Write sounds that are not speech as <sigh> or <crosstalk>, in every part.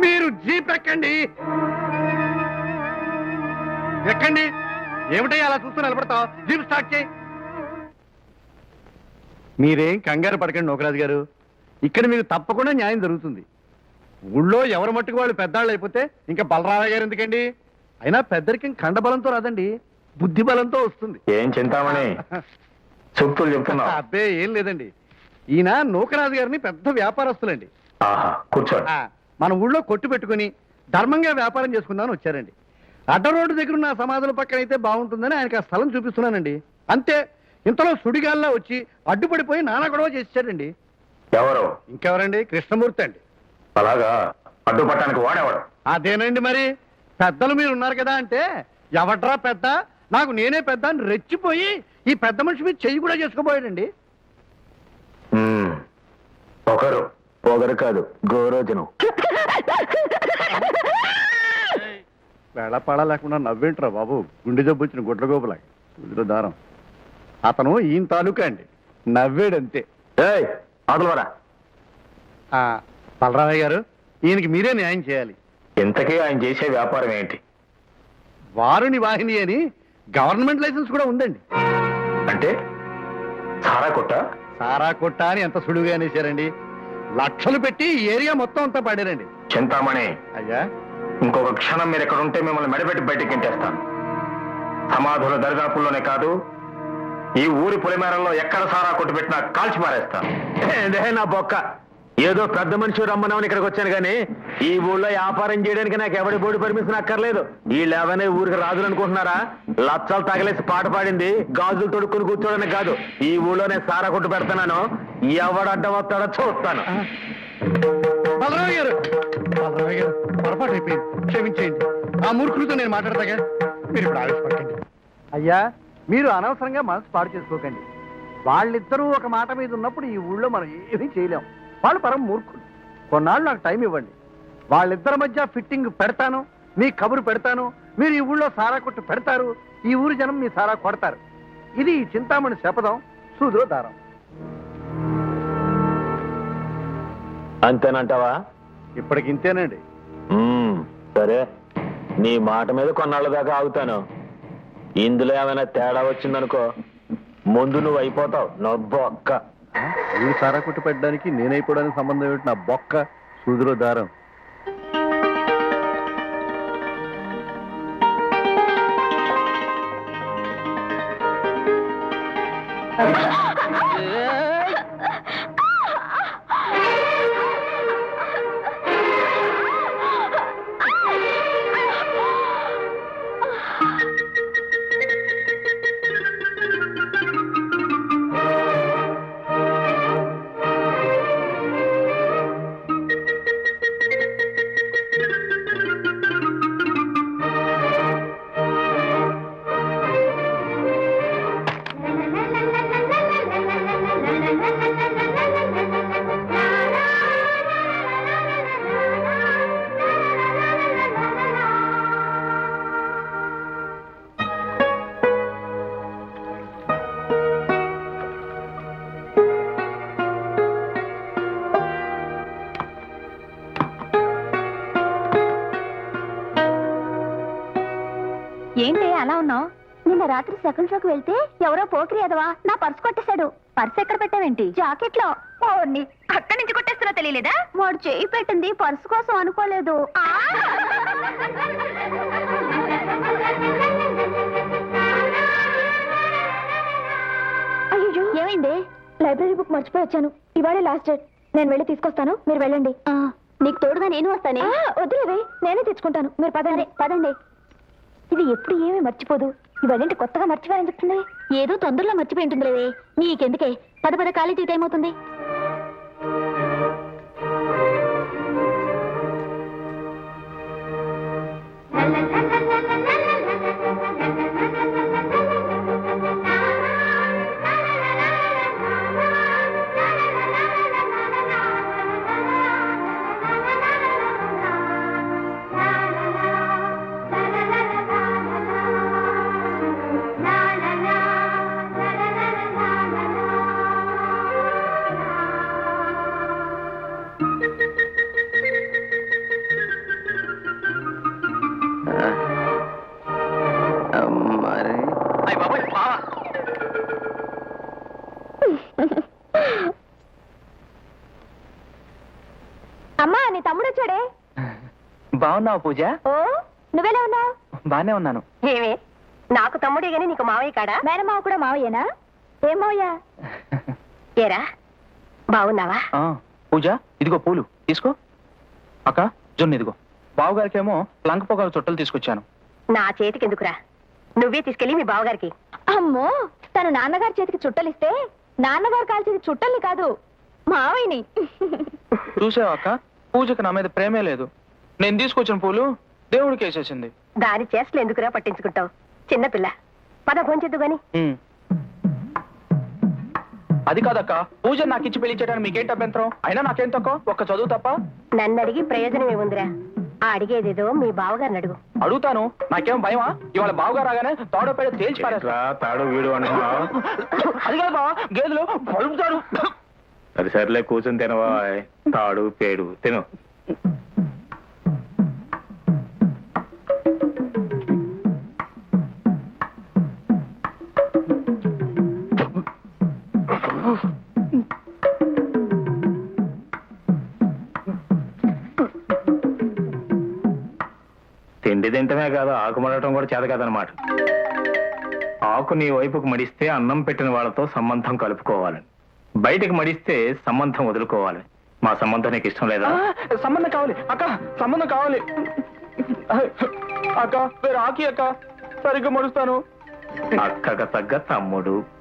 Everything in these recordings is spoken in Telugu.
మీరు జీప్ ఎక్కండి. ఎక్కండి. ఏమిటయ్యా అలా చూస్తూ నిలబడతావు? జీప్ స్టార్ట్ చేయి. మీరేం కంగారు పడకండి నోకరాజు గారు. ఇక్కడ మీకు తప్పకుండా న్యాయం జరుగుతుంది. ఊళ్ళో ఎవరు మట్టుకు వాళ్ళు పెద్దాళ్ళు అయిపోతే ఇంకా బలరామయ్య గారు ఎందుకండి? అయినా పెద్దరికం కండబలంతో రాదండి. బుద్ధి బలంతో వస్తుంది. ఏం చింతామణి? సూక్తులు చెప్తున్నావు. అబ్బే ఏం లేదండి. ఈయన నూకరాజు గారిని పెద్ద వ్యాపారస్తులండి. కూర్చోండి. మన ఊళ్ళో కొట్టు పెట్టుకుని ధర్మంగా వ్యాపారం చేసుకుందామని వచ్చారండి. అడ్డ రోడ్డు దగ్గర ఉన్న సమాధుల పక్కన అయితే బాగుంటుందని ఆయనకి ఆ స్థలం చూపిస్తున్నానండి. అంతే ఇంతలో సుడిగాల్లో వచ్చి అడ్డుపడిపోయి నానా గొడవ చేసేసాడండి. ఎవరు? ఇంకెవరండి? కృష్ణమూర్తి అండి. అలాగా? అడ్డుపట్టడానికి వాడేవాడు. అదేనండి మరి? పెద్దలు మీరు ఉన్నారు కదా అంటే ఎవడ్రా పెద్ద? నాకు నేనే పెద్ద అని రెచ్చిపోయి ఈ పెద్ద మనిషి మీద చెయ్యి కూడా చేసుకోబోయాడండి. ఒకరు. ఒకరు కాదు గోరోజనం. వేళపాడ లేకుండా నవ్వేంట్రా బాబు? గుండె జబ్బు వచ్చిన గుడ్ల గోపులాగా కుదిరే దారం. అతను ఈయన తాలూకా అండి. నవ్వేడంతే. ఏయ్ అదలవరా ఆ, బలరామయ్య గారు ఈయనకి మీరే న్యాయం చేయాలి. ఇంతకీ ఆయన చేసే వ్యాపారం ఏంటి? వారుని వాహిని అని గవర్నమెంట్ లైసెన్స్ కూడా ఉందండి. అంటే సారా కొట్ట? సారా కొట్ట అని ఎంత సులువుగా అనేసారండి లక్షలు పెట్టి ఏరియా మొత్తం అంతా పాడారండి. చింతామణి అయ్యా. ఇంకొక క్షణం మీరు ఎక్కడ ఉంటే మిమ్మల్ని మెడపెట్టి బయటికి గెంటేస్తాను. సమాధుల దరిదాపుల్లోనే కాదు ఈ ఊరి పొలిమేరల్లో ఎక్కడ సారా కొట్టు పెట్టినా కాల్చి మారేస్తాను. <laughs> నా బొక్క. ఏదో పెద్ద మనిషి రమ్మన్నామని ఇక్కడికి వచ్చాను కానీ ఈ ఊళ్ళో వ్యాపారం చేయడానికి నాకు ఎవడి బోడి పర్మిషన్ అక్కర్లేదు. వీళ్ళు ఏమైనా ఊరికి రాజులు అనుకుంటున్నారా? లచ్చలు తగలేసి పాట పాడింది గాజులు తొడుక్కుని కూర్చోడానికి కాదు. ఈ ఊళ్ళో నేను సారా కొట్టు పెడతాను ఎవడు అడ్డం వస్తాడో చూస్తాను. బలరామయ్య గారు. బలరామయ్య గారు పొరపాటు అయిపోయింది. క్షమించేయండి. ఆ మూర్ఖులతో నేను మాట్లాడతాగా? మీరు ఇప్పుడు ఆవేశపడకండి. అయ్యా మీరు అనవసరంగా మనసు పాడు చేసుకోకండి. వాళ్ళిద్దరూ ఒక మాట మీద ఉన్నప్పుడు ఈ ఊళ్ళో మనం ఏమీ చేయలేం. వాళ్ళు పరం మూర్ఖులు. కొన్నాళ్ళు నాకు టైం ఇవ్వండి. వాళ్ళిద్దరి మధ్య ఫిట్టింగ్ పెడతాను మీ కబురు పెడతాను మీరు ఈ ఊళ్ళో సారా కొట్టు పెడతారు ఈ ఊరి జనం మీ సారా కొడతారు. ఇది ఈ చింతామణి శపథం సూదులో దారం. అంతేనంటావా? ఇప్పటికి ఇంతేనండి. మ్మ్, సరే. నీ మాట మీద కొన్నాళ్ళ దాకా ఆగుతాను. ఇందులో ఏమైనా తేడా వచ్చిందనుకో ముందు నువ్వు అయిపోతావు. నొబ్బొక్క వీడు సారా కొట్టి పెట్టడానికి నేనైపోవడానికి సంబంధం ఏమిటి? నా బొక్క సూదిలో దారం. ఏంటి అలా ఉన్నావు? నిన్న రాత్రి సెకండ్ షోకి వెళ్తే ఎవరో పోకిరి అదవా నా పర్స్ కొట్టేశాడు. పర్స్ ఎక్కడ పెట్టావేంటి? జాకెట్లో ఓర్ని అక్కడి నుంచి కొట్టేస్తున్నా తెలియలేదా? వాడు చేయి పెట్టింది పర్స్ కోసం అనుకోలేదు! అయ్యో ఏమైంది? లైబ్రరీ బుక్ మర్చిపోయి వచ్చాను. ఇవాళే లాస్ట్ డేట్. నేను వెళ్ళి తీసుకొస్తాను. మీరు వెళ్ళండి. నీకు తోడుగా నేను వస్తానే. వద్దులేవే. నేనే తెచ్చుకుంటాను. మీరు పదండి. పదండి. ఇది ఎప్పుడు ఏమీ మర్చిపోదు. ఇవాళేంటి కొత్తగా మర్చిపోయారని చెప్తుంది ఏదో తొందరలో మర్చిపోయి ఉంటుందిలేవే. నీకెందుకే? పద పద కాలేజీ టైం అవుతుంది. అమ్మా నీ తమ్ముడు వచ్చాడే? బాగున్నావు పూజ? ఓ నువ్వెలా ఉన్నావు? బానే ఉన్నాను. ఏమే నాకు తమ్ముడే గాని నీకు మావయ్య కాడా? మేనమావ కూడా మావయ్యనా? ఏం మావయ్య? <laughs> ఏరా బాగున్నావా? ఆ, పూజ ఇదిగో పూలు తీసుకో. అక్క జొన్న ఇదిగో. బావగారికేమో లంక పొగల చుట్టలు తీసుకొచ్చాను. నా చేతికి ఎందుకురా నువ్వే తీసుకెళ్ళి మీ బావగారికి. అమ్మో తను నాన్నగారి చేతికి చుట్టలిస్తే నాన్నగారు కాల్చేది చుట్టల్ని కాదు మావయ్యని. చూసావా అక్క? పూజకి నా మీద ప్రేమే లేదు. నేను తీసుకొచ్చిన పూలు దేవుడికి వేసేసింది. దాని చేష్టలు ఎందుకురా పట్టించుకుంటావు? చిన్నపిల్ల పద భోంచెద్దు గాని. అది కాదక్క. పూజ నాకు ఇచ్చి పెళ్ళి చేయడానికి మీకేంటి అభ్యంతరం? అయినా నాకేం తక్కువ? ఒక్క చదువు తప్ప? నన్ను అడిగి ప్రయోజనం ఏముందిరా? ఆ అడిగేదేదో మీ బావగారిని అడుగు. అడుగుతాను. నాకేం భయమా? ఇవాళ బావుగా రాగానే తాడో పేడ తేల్చి పారేస్తా. తాడు వీడు అది కాదు బావా గేదెలు పలుపుతారు సరే సర్లే కూర్చొని తినవా? తాడు పేడు తిను. తిండి తింటమే కాదు ఆకు మడటం కూడా చేత కాదనమాట ఆకు నీ వైపుకు మడిస్తే అన్నం పెట్టిన వాళ్ళతో సంబంధం కలుపుకోవాలని. బయటకు మడిస్తే సంబంధం వదులుకోవాలి. మా సంబంధం నీకు ఇష్టం లేదా? సంబంధం కావాలి. అక్క సంబంధం కావాలి. అక్క వేరే ఆకి అక్క. సరిగ్గా మడుస్తాను. అక్కక తగ్గ తమ్ముడు.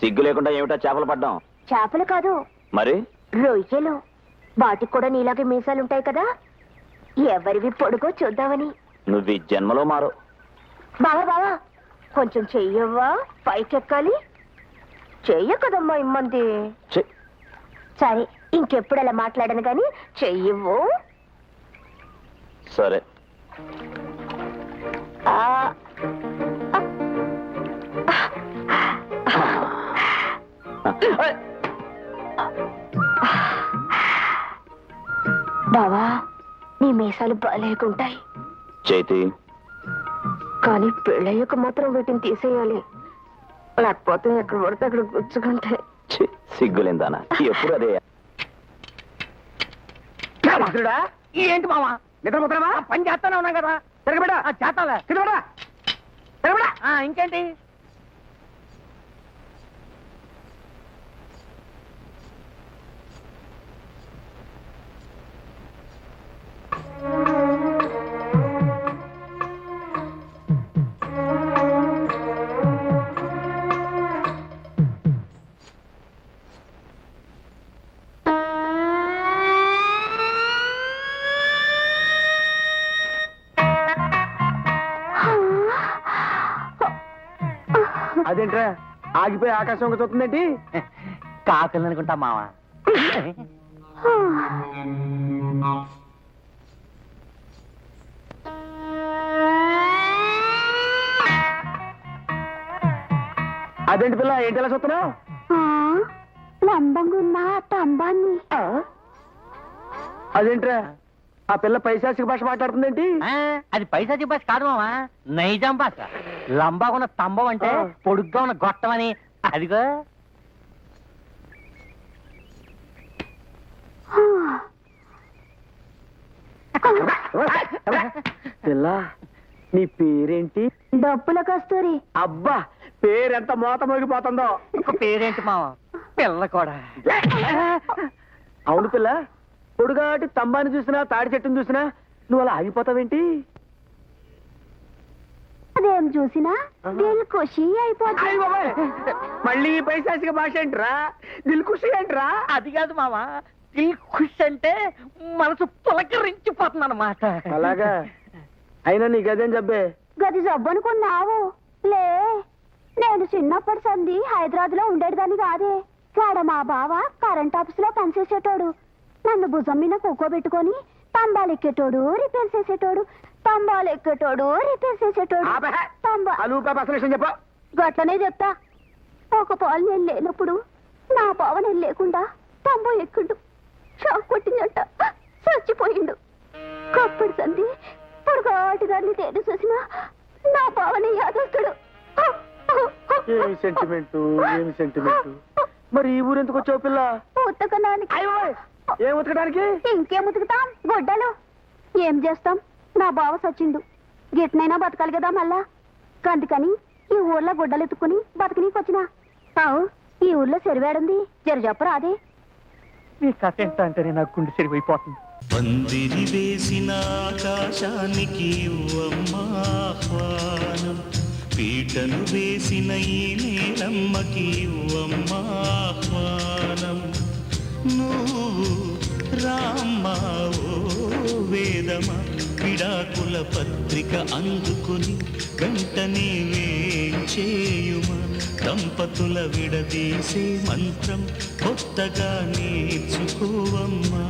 సిగ్గు లేకుండా ఏమిటా చేపలు పడ్డాం? చేపలు కాదు. మరి? రొయ్యలు. వాటికి కూడా నీలాగే మీసాలుంటాయి కదా? ఎవరివి పొడుగో చూద్దామని. నువ్వు ఈ జన్మలో మారు బావా బావా కొంచెం చెయ్యవ్వా? పైకెక్కాలి? చెయ్య కదమ్మా ఇమ్మంది సరే ఇంకెప్పుడు అలా మాట్లాడను గాని చెయ్యవు సరే. ఆ. బావా నీ మీసాలు బాలేకుంటాయి. చైతి. కానీ పెళ్ళయ్యాక మాత్రం వీటిని తీసేయాలి. లేకపోతే ఎక్కడ పడితే అక్కడ గుచ్చుకుంటాయి. సిగ్గులేందానా? ఎప్పుడు అదే? ఏంటి మావా? నిద్రపోతున్నావా పని చేస్తానే ఉన్నాం కదా. తిరగబెడా చేస్తాలే. తిరగబడా తిరగబడా ఇంకేంటి? అదేంట్రా ఆగిపోయి ఆకాశం చూస్తుందేంటి కాకలు అనుకుంటా మావా. అదేంటి పిల్ల ఏంటి ఎలా చూస్తున్నావు? లంబంగున్న తంబాన్ని. అదేంట్రా? ఆ పిల్ల పైశాసిక భాష మాట్లాడుతుందేంటి అది పైసా భాష కాదు మావా. నైజాం భాష. లంబాగా ఉన్న స్తంభం అంటే. పొడుగ్గా ఉన్న గొట్టం అని. అదిగో. పిల్ల నీ పేరేంటి? డబ్బుల కస్తూరి. అబ్బా పేరెంత మోత మోగిపోతుందో. పేరేంటి మావా? పిల్ల కూడా. అవును పిల్ల పొడుగాటి స్తంభాన్ని చూసినా తాడి చెట్టుని చూసినా నువ్వు అలా ఆగిపోతావేంటి? అదేం చూసినా దిల్ ఖుషి అయిపోతుంది మళ్ళీ ఈ పైశాసిక భాష ఏంట్రా? దిల్ ఖుషి ఏంట్రా? అది కాదు మావా దిల్ ఖుష్ అంటే మనసు పులకరించిపోతుంది అనమాట అలాగా? అయినా నీకు అదేం చెప్పే గది జబ్బనుకున్నావు లే నేను చిన్నప్పటి సంది హైదరాబాద్లో ఉండేదాన్ని కాదే. కాడ మా బావ కరెంట్ ఆఫీస్లో పనిచేసేటోడు. నన్ను భుజం మీద కూకోబెట్టుకొని తంబాలు ఎక్కేటోడు రిపేర్ చేసేటోడు. తంబాలు ఎక్కేటోడు రిపేర్ చేసేటోడు. తంబా చెప్పు. గట్లనే చెప్తా. ఒక పాలు నేను లేనప్పుడు నా బావ నేను లేకుండా తంబో ఎక్కుండు. షాక్ కొట్టిందంట. చచ్చిపోయిండు. కప్పటి సంది పొడుగాటి దాన్ని తేడు చూసిన నా పావని యాదస్తుడు ఏమి సెంటిమెంట్ ఏమి సెంటిమెంట్ మరి ఈ ఊరు ఎందుకు వచ్చావు పిల్ల? ఉతకడానికి ఏం ఉతకడానికి? ఇంకేం ఉతుకుతాం? గొడ్డలు. ఏం చేస్తాం? నా బావ సచ్చిండు. గిట్నైనా బతకాలి కదా మళ్ళా? అందుకని ఈ ఊర్లో గుడ్డలు ఎత్తుకుని బతకనీకి వచ్చినా. అవు ఈ ఊర్లో సెరివేడుంది జర చెప్పరా అదే నీ కథ ఎంత అంటేనే నాకు గుండె చెరిపోయిపోతుంది పందిరి వేసిన ఆకాశానికి ఆహ్వానం. పీటను వేసిన ఈ నేలమ్మకి ఆహ్వానం. నువ్వు రామ్మావో ఓ వేదమా విడాకుల పత్రిక అందుకుని వెంటనే వేచేయుమా దంపతుల విడదీసే మంత్రం కొత్తగా నేర్చుకోవమ్మా.